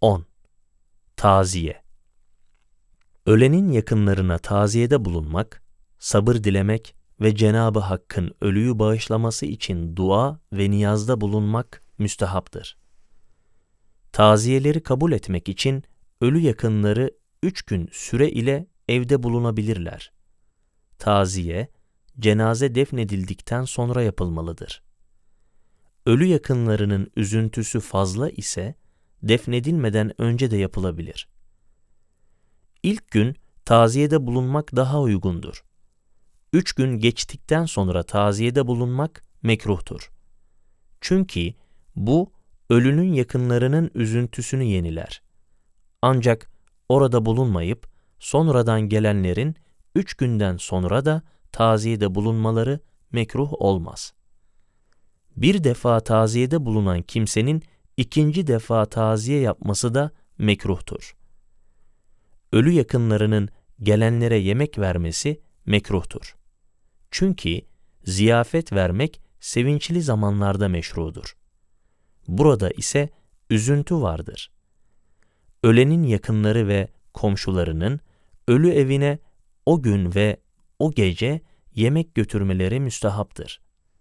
10. Taziye Ölenin yakınlarına taziyede bulunmak, sabır dilemek ve Cenabı Hakk'ın ölüyü bağışlaması için dua ve niyazda bulunmak müstehaptır. Taziyeleri kabul etmek için ölü yakınları üç gün süre ile evde bulunabilirler. Taziye, cenaze defnedildikten sonra yapılmalıdır. Ölü yakınlarının üzüntüsü fazla ise defnedilmeden önce de yapılabilir. İlk gün taziyede bulunmak daha uygundur. Üç gün geçtikten sonra taziyede bulunmak mekruhtur. Çünkü bu ölünün yakınlarının üzüntüsünü yeniler. Ancak orada bulunmayıp sonradan gelenlerin üç günden sonra da taziyede bulunmaları mekruh olmaz. Bir defa taziyede bulunan kimsenin ikinci defa taziye yapması da mekruhtur. Ölü yakınlarının gelenlere yemek vermesi mekruhtur. Çünkü ziyafet vermek sevinçli zamanlarda meşrudur. Burada ise üzüntü vardır. Ölenin yakınları ve komşularının ölü evine o gün ve o gece yemek götürmeleri müstehaptır.